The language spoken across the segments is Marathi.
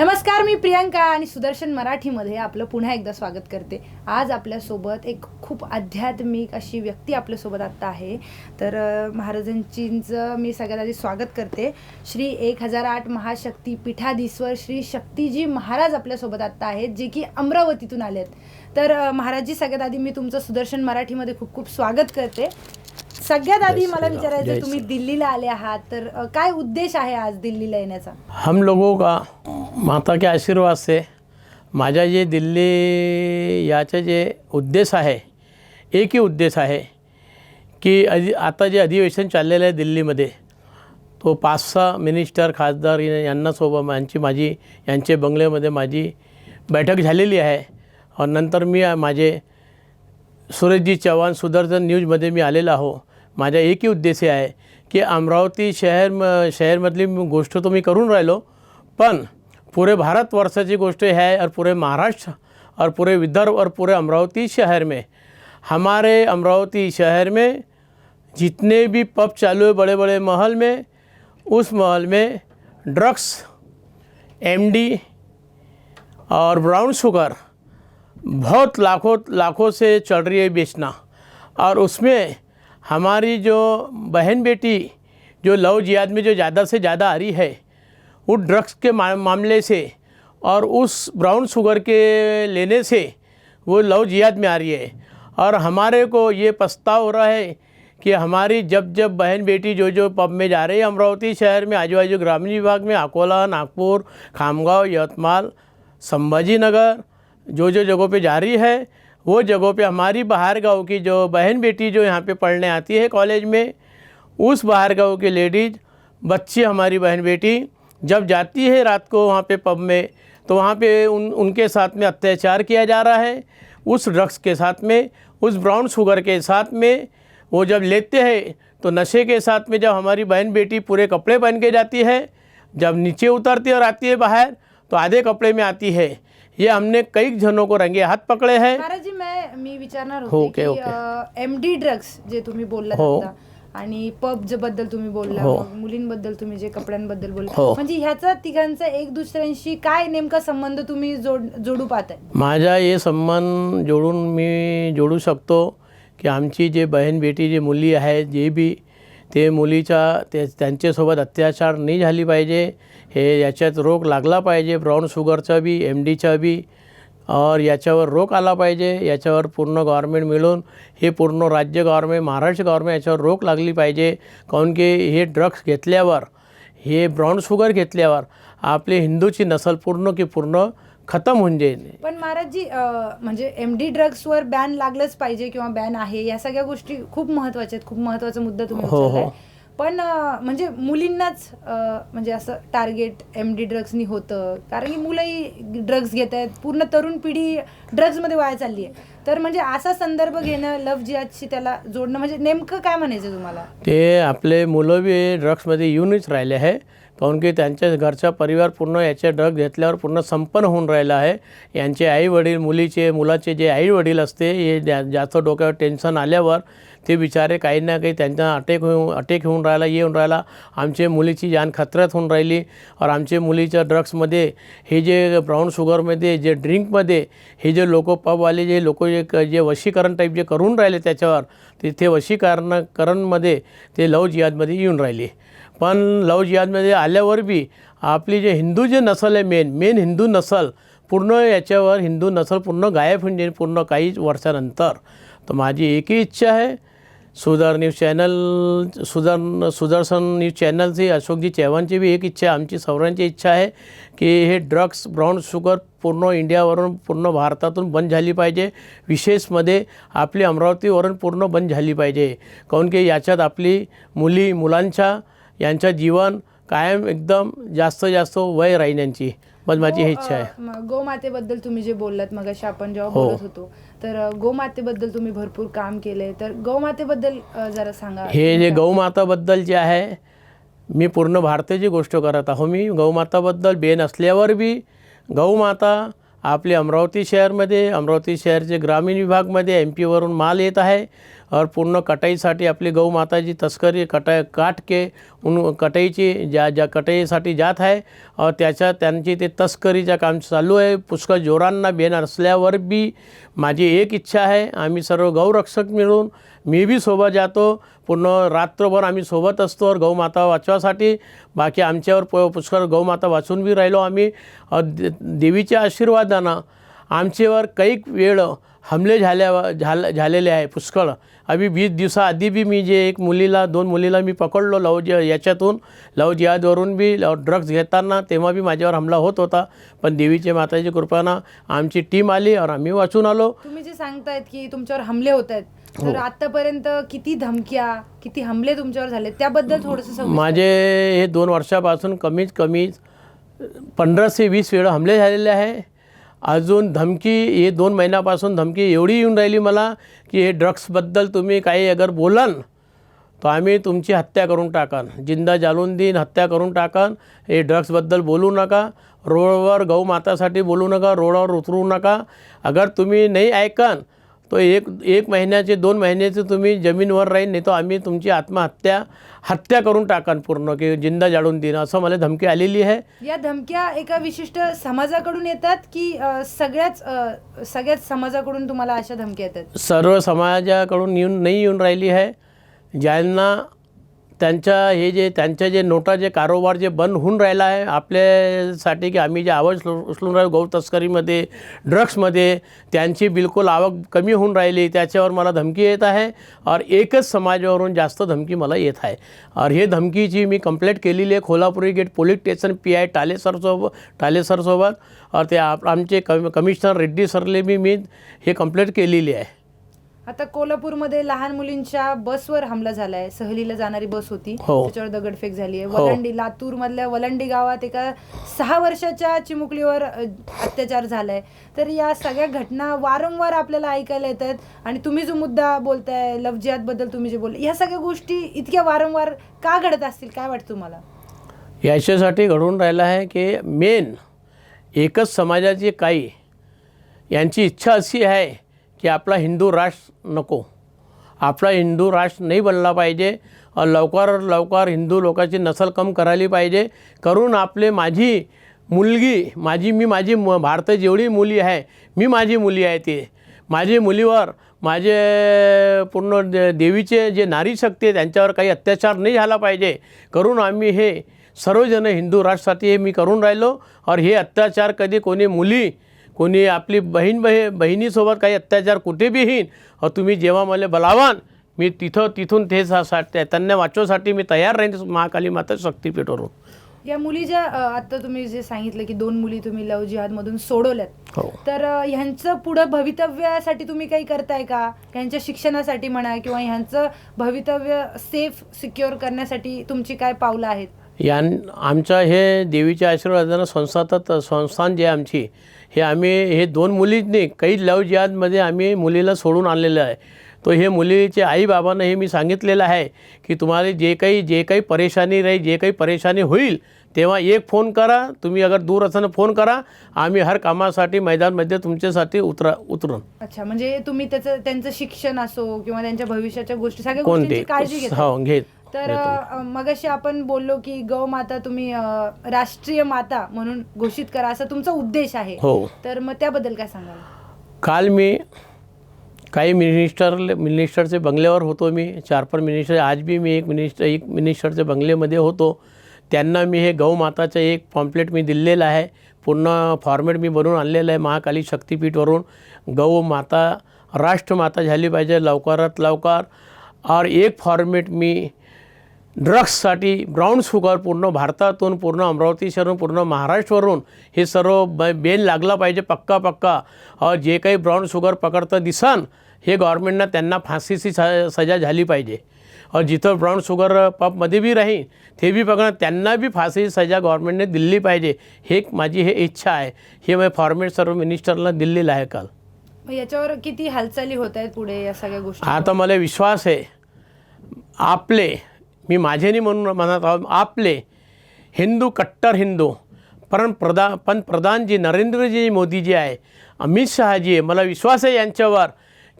नमस्कार मी प्रियंका आणि सुदर्शन मराठीमध्ये आपलं पुन्हा एकदा स्वागत करते. आज आपल्यासोबत एक खूप आध्यात्मिक अशी व्यक्ती आपल्यासोबत आत्ता आहे. तर अ, महाराजांचींचं मी सगळ्यात आधी स्वागत करते. श्री एक हजार आठ महाशक्ती पीठाधीश्वर श्री शक्तीजी महाराज आपल्यासोबत आत्ता आहेत जे की अमरावतीतून आले आहेत तर महाराजजी सगळ्यात आधी मी तुमचं सुदर्शन मराठीमध्ये खूप खूप स्वागत करते. सगळ्यात आधी मला विचारायचं तुम्ही दिल्लीला आले आहात तर काय उद्देश आहे आज दिल्लीला येण्याचा? हम लोगों का माता के आशीर्वाद से माझ्या जे दिल्ली याचे जे उद्देश आहे एक ही उद्देश आहे की अधि आता जे अधिवेशन चाललेलं आहे दिल्लीमध्ये तो पाच सहा मिनिस्टर खासदार यांना सोबत यांची माझी यांचे बंगल्यामध्ये माझी बैठक झालेली आहे. नंतर मी माझे सुरेशजी चव्हाण सुदर्शन न्यूजमध्ये मी आलेला आहो. माझा एकही उद्देश आहे की अमरावती शहर म शहरमधली गोष्ट तो मी करून पण पूरे भारतवर्षाची गोष्ट है और पूरे महाराष्ट्र और पूरे विदर्भ और पूरे अमरावती शहर में. हमारे अमरावती शहर में जितने भी पब चालू है बड़े बड़े महल में, उस महल में ड्रग्स एमडी और ब्राउन शुगर बहुत लाखों लाखों से चल रही है बेचना और उसमें हमारी जो बहन बेटी, जो लव जिहाद में जो ज़्यादा से ज़्यादा आ रही है, वो ड्रग्स के मामले से और उस ब्राउन शुगर के लेने से वो लव जिहाद में आ रही है। और हमारे को ये पछताव हो रहा है कि हमारी जब जब बहन बेटी जो जो पब में जा रही है, अमरावती शहर में आजू बाजू ग्रामीण विभाग में, अकोला, नागपुर, खामगांव, यवतमाल संभाजी नगर जो जो जगहों पे जा रही है वो जगहों पे हमारी बाहर गाँव की जो बहन बेटी जो यहाँ पे पढ़ने आती है कॉलेज में, उस बाहर गाँव की लेडीज़, बच्ची हमारी बहन बेटी जब जाती है रात को वहाँ पे पब में तो वहाँ पे उन, उनके साथ में अत्याचार किया जा रहा है। उस ड्रग्स के साथ में, उस ब्राउन शुगर के साथ में, वो जब लेते हैं तो नशे के साथ में जब हमारी बहन बेटी पूरे कपड़े पहन के जाती है, जब नीचे उतरती और आती है बाहर तो आधे कपड़े में आती है। ये हमने कई जनों को रंगे हाथ पकड़े हैं महाराजजी मैं मी विचारणार होते ओके, की. एम डी ड्रग्स जे तुम्ही बोललात हो. आणि पब जे बद्दल तुम्ही बोलला हो. मग मुलींबद्दल तुम्ही जे कपड्यांबद्दल बोलला हो. म्हणजे ह्याचा तिघांचा एक दुसऱ्यांशी काय नेमका संबंध तुम्ही जोड जोडू पाहताय माझा हे संबंध जोडून मी जोडू शकतो की आमची जे बहीण बेटी जे मुली आहेत जे बी ते मुलीच्या ते त्यांच्यासोबत अत्याचार नाही झाली पाहिजे. हे याच्यात रोग लागला पाहिजे. ब्राऊन शुगरचा बी एम डीचा बी और याच्यावर रोग आला पाहिजे. याच्यावर पूर्ण गव्हर्मेंट मिळून हे पूर्ण राज्य गव्हर्मेंट महाराष्ट्र गव्हर्मेंट याच्यावर रोक लागली पाहिजे. काऊन की हे ड्रग्स घेतल्यावर हे ब्राऊन शुगर घेतल्यावर आपली हिंदूची नसल पूर्ण की पूर्ण खतम होऊन जाईल. पण महाराजजी अं, म्हणजे एम डी ड्रग्सवर बॅन लागलंच पाहिजे किंवा बॅन आहे या सगळ्या गोष्टी खूप महत्त्वाच्या आहेत. खूप महत्त्वाचा मुद्दा तुम्ही हो, हो. पण म्हणजे मुलींनाच म्हणजे असं टार्गेट एम डी ड्रग्सनी होतं. कारण की मुलंही ड्रग्स घेत आहेत. पूर्ण तरुण पिढी ड्रग्समध्ये वाया चालली आहे तर म्हणजे असा संदर्भ घेणं लव जिहादशी त्याला जोडणं म्हणजे नेमकं काय म्हणायचं तुम्हाला? ते आपले मुलं बी ड्रग्समध्ये येऊनच राहिले आहे. काहून की त्यांच्या घरचा परिवार पूर्ण याचे ड्रग घेतल्यावर पूर्ण संपन्न होऊन राहिला आहे. यांचे आईवडील मुलीचे मुलाचे जे आईवडील असते हे जा जास्त डोक्यावर टेन्शन आल्यावर ते बिचारे काही ना काही त्यांचा अटॅक होऊन अटॅक होऊन राहिला येऊन राहिला. आमचे मुलीची जान खतऱ्यात होऊन राहिली. और आमचे मुलीच्या ड्रग्समध्ये हे जे ब्राऊन शुगरमध्ये जे ड्रिंकमध्ये हे जे लोक पबवाले जे लोक जे जे वशीकरण टाईप जे करून राहिले त्याच्यावर तिथे वशीकरण करणमध्ये ते लव जिहादमध्ये येऊन राहिले. पण लव जिहादमध्ये आल्यावर बी आपली जे हिंदू जे नसल आहे मेन मेन हिंदू नसल पूर्ण याच्यावर हिंदू नसल पूर्ण गायब होऊन जाईल पूर्ण काही वर्षानंतर. तर माझी एकही इच्छा आहे सुधार न्यूज चॅनल सुधार सुदर्शन न्यूज चॅनलची अशोकजी चव्हाणची बी एक इच्छा आमची सर्वांची इच्छा आहे की हे ड्रग्स ब्राऊन शुगर पूर्ण इंडियावरून पूर्ण भारतातून बंद झाली पाहिजे. विशेषमध्ये आपली अमरावतीवरून पूर्ण बंद झाली पाहिजे. काऊन की याच्यात आपली मुली मुलांच्या यांचं जीवन कायम एकदम जास्त जास्त वय राहील यांची. बस माझी ही इच्छा आहे. म- गोमातेबद्दल तुम्ही जे बोललात मग आपण जेव्हा हो. बोलत होतो तर अं, गोमातेबद्दल तुम्ही भरपूर काम केलंय तर गोमातेबद्दल अं, जरा सांगा. हे जे गौमाताबद्दल जे आहे मी पूर्ण भारताची गोष्ट करत आहो. मी गौमाताबद्दल बेन असल्यावर बी गौमाता आपले अमरावती शहरमध्ये अमरावती शहरचे ग्रामीण विभागमध्ये एम पीवरून माल येत आहे. और पूर्ण कटाईसाठी आपली गौ माताची तस्करी कटा काट के उन कटाईची ज्या ज्या कटाईसाठी जात आहे और त्याच्या त्यांची ते तस्करीचं काम चालू आहे. पुष्कळ जोरांना बेन असल्यावर बी माझी एक इच्छा आहे. आम्ही सर्व गौरक्षक मिळून मी बी सोबत जातो. पूर्ण रात्रभर आम्ही सोबत असतो और गौमाता वाचवासाठी. बाकी आमच्यावर प पुष्कळ गौमाता वाचून बी राहिलो आम्ही. दे देवीच्या आशीर्वादानं आमच्यावर कैक वेळ हमले झाल्या झाल झालेले आहे पुष्कळ. आम्ही वीस दिवसाआधी बी मी जे एक मुलीला दोन मुलीला मी पकडलो लव ज याच्यातून. लव जिहादवरून बी लव ड्रग्ज घेताना तेव्हा बी माझ्यावर हमला होत होता. पण देवीच्या माताची कृपानं आमची टीम आली और आम्ही वाचून आलो. तुम्ही जे सांगतायत की तुमच्यावर हमले होत आहेत तर आतापर्यंत किती धमक्या किती हमले तुमच्यावर झाले त्याबद्दल थोडस माझे हे दोन वर्षापासून कमीत कमी पंधरा ते वीस वेळा हमले झालेले आहे. अजून धमकी हे दोन महिन्यापासून धमकी एवढी येऊन राहिली मला की हे ड्रग्सबद्दल तुम्ही काही अगर बोलाल तर आम्ही तुमची हत्या करून टाकान. जिंदा जालून देईन हत्या करून टाकन. हे ड्रग्सबद्दल बोलू नका. रोडवर गौमातासाठी बोलू नका. रोडावर उतरू नका. अगर तुम्ही नाही ऐकन तो एक एक महिन्याचे दोन महिन्याचे तुम्ही जमीनवर राहीन नाही तर आम्ही तुमची आत्महत्या हत्या करून टाकान पूर्ण की जिंदा जाळून देईन असं मला धमकी आलेली आहे. या धमक्या एका विशिष्ट समाजाकडून येतात की सगळ्याच सगळ्याच समाजाकडून तुम्हाला अशा धमक्या येतात? सर्व समाजाकडून येऊन नाही येऊन राहिली आहे. ज्यांना त्यांच्या हे जे त्यांच्या जे नोटा जे कारोबार जे बंद होऊन राहिला आहे आपल्यासाठी की आम्ही जे आवाज उचलून राहिलो गौ तस्करीमध्ये ड्रग्समध्ये त्यांची बिलकुल आवक कमी होऊन राहिली. त्याच्यावर मला धमकी येत आहे और एकच समाजावरून जास्त धमकी मला येत आहे. और हे धमकीची मी कंप्लेंट केलेली आहे Kolhapuri gate police station P I Tale टालेसरसोबत टाले सरसोबत और ते आप आमचे कम कमिशनर रेड्डी सरले मी मी हे कंप्लेंट केलेली आहे. आता कोल्हापूरमध्ये लहान मुलींच्या बसवर हमला झालाय. सहलीला जाणारी बस होती. हो. त्याच्यावर दगडफेक झाली आहे. हो. वलंडी लातूर मधल्या वलंडी गावात एका सहा वर्षाच्या चिमुकलीवर अ, अत्याचार झालाय. तर या सगळ्या घटना वारंवार आपल्याला ऐकायला येतात. आणि तुम्ही जो मुद्दा बोलताय लव जिहादबद्दल तुम्ही जे बोल या सगळ्या गोष्टी इतक्या वारंवार का घडत असतील? काय वाटतं तुम्हाला? याच्यासाठी घडून राहिलं आहे की मेन एकच समाजाची काही यांची इच्छा अशी आहे की आपला हिंदू राष्ट्र नको. आपला हिंदू राष्ट्र नाही बनला पाहिजे. लवकर लवकर हिंदू लोकांची नसल कम करायला पाहिजे. करून आपले माझी मुलगी माझी मी माझी म भारतात जेवढी मुली आहे मी माझी मुली आहे ते. माझी मुलीवर माझे पूर्ण देवीचे जे नारी शक्ती आहे त्यांच्यावर काही अत्याचार नाही झाला पाहिजे. करून आम्ही हे सर्वजण हिंदू राष्ट्रासाठी हे मी करून राहिलो. और हे अत्याचार कधी कोणी मुली कोणी आपली बहीण बही बहिणीसोबत काही अत्याचार कुठे बी येईन तुम्ही जेव्हा मला बलावान मी तिथं तिथून ते सा- त्या- त्यांना वाचवसाठी मी तयार राहीन महाकाली माता शक्तीपीठवरून या मुली ज्या आता तुम्ही जे सांगितलं की दोन मुली तुम्ही लव जिहाद मधून सोडवल्यात हो. तर ह्यांचं पुढं भवितव्यासाठी तुम्ही काही करताय का? ह्यांच्या शिक्षणासाठी म्हणा किंवा ह्यांचं भवितव्य सेफ सिक्युअर करण्यासाठी तुमची काय पावलं आहेत? यां आमच्या हे देवीच्या आशीर्वादानं संस्थात संस्थान जे आमची हे आम्ही हे दोन मुलींनी काही लव जिहादमध्ये आम्ही मुलीला सोडून आणलेलं आहे. तो हे मुलीचे आई बाबांना हे मी सांगितलेलं आहे की तुम्हाला जे काही जे काही परेशानी राहील जे काही परेशानी होईल तेव्हा एक फोन करा तुम्ही अगर दूर असताना फोन करा आम्ही हर कामासाठी मैदानमध्ये तुमच्यासाठी उतरा उतरून. अच्छा म्हणजे तुम्ही त्याचं त्यांचं शिक्षण असो किंवा त्यांच्या भविष्याच्या गोष्टी सगळ्या कोणते गोष्टींची काळजी घेता हो घेत तर अ, मगाशी आपण बोललो की गौ माता तुम्ही अ, राष्ट्रीय माता म्हणून घोषित करा असा तुमचा उद्देश आहे. हो. तर मग त्याबद्दल काय सांगाल? काल मी काही मिनिस्टर मिनिस्टरचे बंगल्यावर होतो मी. चार पाच मिनिस्टर आज बी मी एक मिनिस्टर एक मिनिस्टरच्या बंगल्यामध्ये होतो. त्यांना मी हे गौमाताचं एक पॉम्पलेट मी दिलेलं आहे. पूर्ण फॉर्मेट मी बनवून आणलेलं आहे महाकाली शक्तीपीठवरून. गौ माता राष्ट्रमाता झाली पाहिजे लवकरात लवकर. और एक फॉर्मेट मी ड्रग्ससाठी ब्राऊन शुगर पूर्ण भारतातून पूर्ण अमरावती शहरून पूर्ण महाराष्ट्रवरून हे सर्व ब बेन लागला पाहिजे पक्का पक्का. और जे काही ब्राऊन शुगर पकडतं दिसन हे गव्हर्मेंटनं त्यांना फाशीची स सजा झाली पाहिजे. और जिथं ब्राऊन शुगर पबमध्ये बी राहील ते बी पकडणं त्यांना बी फाशीची सजा गव्हर्मेंटने दिली पाहिजे. हे एक माझी हे इच्छा आहे. हे मी फॉर्मेट सर्व मिनिस्टरला दिलेलं आहे काल. याच्यावर किती हालचाली होत आहेत पुढे या सगळ्या गोष्टी? आता मला विश्वास आहे. आपले मी माझेनी म्हणून म्हणत आहोत आपले हिंदू कट्टर हिंदू पण प्रधा पंतप्रधान जी नरेंद्रजी मोदी जी आहे अमित शहाजी आहे. मला विश्वास आहे यांच्यावर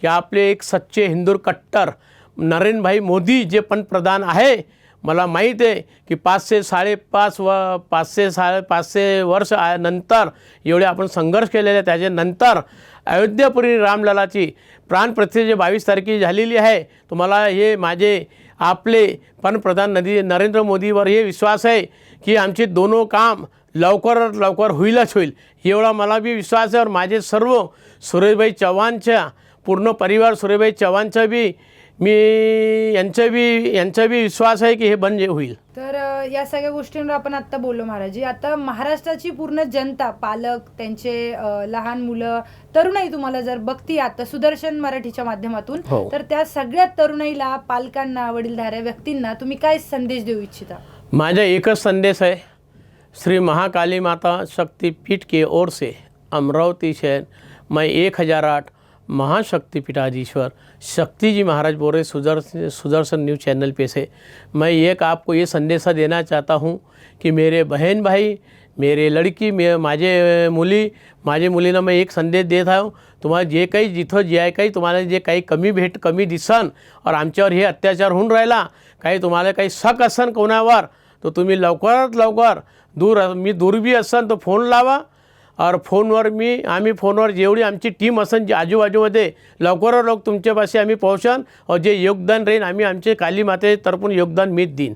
की आपले एक सच्चे हिंदू कट्टर नरेंद्रभाई मोदी जे पंतप्रधान आहे मला माहीत आहे की पाचशे साडेपाच व पाचशे साडे पाचशे वर्ष आ- नंतर एवढे आपण संघर्ष केलेले त्याच्यानंतर अयोध्यापुरी रामललाची प्राणप्रतिष्ठा बावीस तारखे झालेली आहे. तुम्हाला हे माझे आपले पंतप्रधान नदी नरेंद्र मोदीवर हे विश्वास आहे की आमचे दोनो काम लवकरात लवकर होईलच होईल. एवढा मला बी विश्वास आहे. और माझे सर्व सुरेशभाई चव्हाणच्या पूर्ण परिवार सुरेशभाई चव्हाणचा बी मी यांचा बी यांचा बी विश्वास आहे की हे बंद होईल. तर अ, या सगळ्या गोष्टींवर आपण आत्ता बोललो महाराजी. आता महाराष्ट्राची पूर्ण जनता पालक त्यांचे अ, लहान मुलं तरुणाई तुम्हाला जर बघती आता सुदर्शन मराठीच्या माध्यमातून हो. तर त्या सगळ्या तरुणाईला पालकांना वडीलधाऱ्या व्यक्तींना तुम्ही काय संदेश देऊ इच्छिता? माझा एकच संदेश है श्री महाकाली माता शक्तिपीठ के ओर से अमरावती शहर मैं एक हज़ार आठ महाशक्तिपीठाधीश्वर शक्ति जी महाराज बोल रहे सुदर्शन सुदर्शन न्यूज़ चैनल पे से। मैं एक आपको ये संदेशा देना चाहता हूँ की मेरे बहन भाई, मेरे लड़की, मे, माझे मुली, माझे मुलींना मैं एक संदेश देत आहे तुम्हाला जे काही जिथं जे आहे काही तुम्हाला जे काही कमी भेट, कमी दिसन, और आमच्यावर हे अत्याचार होऊन राहिला काही तुम्हाला काही शक असन कोणावर तर तुम्ही लवकरात लवकर दूर, मी दूर बी असन तर फ़ोन लावा और फोनवर मी आम्ही फोनवर जेवढी आमची टीम असन जे आजूबाजूमध्ये लवकरात लवकर तुमच्यापाशी आम्ही पोहोचन और जे योगदान राहील आम्ही आमचे काली मातेतर्फून योगदान मीच देईन.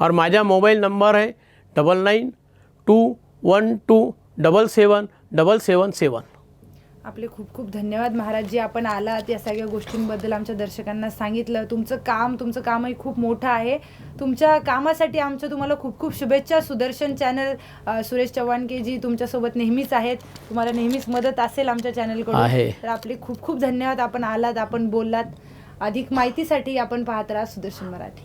और माझा मोबाईल नंबर आहे double nine two one two double seven double seven seven. आपले खूप खूप धन्यवाद महाराजजी आपण आलात या सगळ्या गोष्टींबद्दल आमच्या दर्शकांना सांगितलं. तुमचं काम तुमचं कामही खूप मोठं आहे. तुमच्या कामासाठी आमच्या तुम्हाला खूप खूप शुभेच्छा. सुदर्शन चॅनल सुरेश चव्हाण के जी तुमच्यासोबत नेहमीच आहेत. तुम्हाला नेहमीच मदत असेल आमच्या चॅनलकडून. तर आपले खूप खूप धन्यवाद. आपण आलात आपण बोललात. अधिक माहितीसाठी आपण पाहत राहा सुदर्शन मराठी.